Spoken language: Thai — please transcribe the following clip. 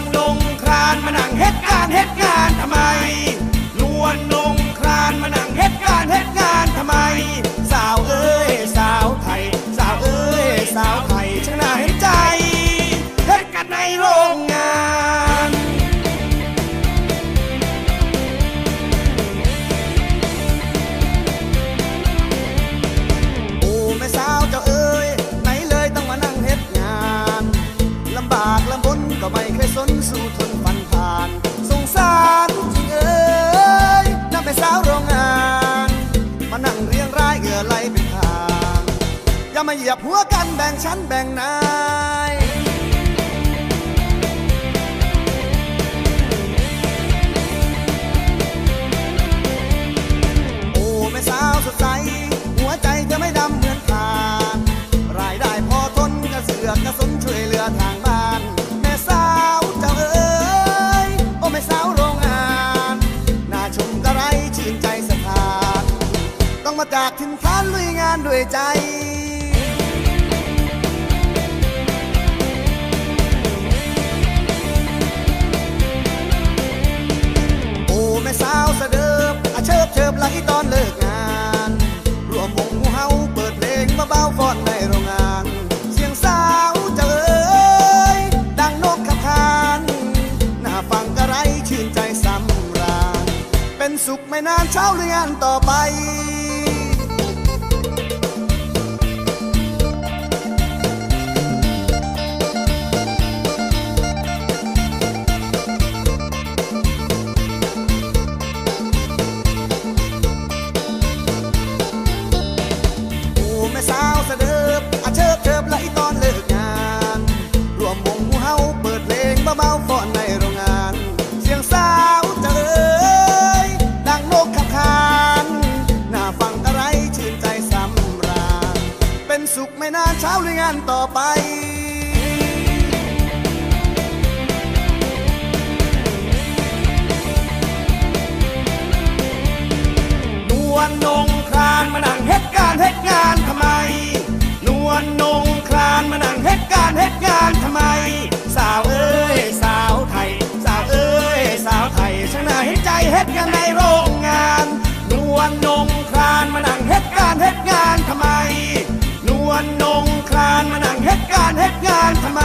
งลงครานมานั่งเฮ็ดการเฮ็ดงานทำไมนวลนงครานมานั่งเฮ็ดการเฮ็ดงานทำไม สาวเอ้ยสาวไทย สาวเอ้ยสาวไทยช่างน่าเห็นใจเฮ็ดกันในโรงงานโอ้แม่สาวเจ้าเอ้ยไหนเลยต้องมานั่งเฮ็ดงานลำบากลำบนก็ไม่เคย สู้ทนฟันผ่าน สงสารจริงเอ้ยนำไปสาวโรงงาน มานั่งเรียงรายเอือไหลเป็นทาง อย่ามาเหยียบหัวกันแบ่งชั้นแบ่งนา จากถิ่นฐานลุยงานด้วยใจโอ้แม่สาวสะเดิบอาเชิบเชิบไหลตอนเลิกงาน รวมวงหูเฮาเปิดเพลงมาเบาฟอนในโรงงาน เสียงสาวเจ้าเอ๋ยดังนกขับคานน่าฟังกระไรชื่นใจสำราญ เป็นสุขไม่นานเช้าหรืองานต่อไป นานเช้าหรืองานต่อไปนวลนงานทำไม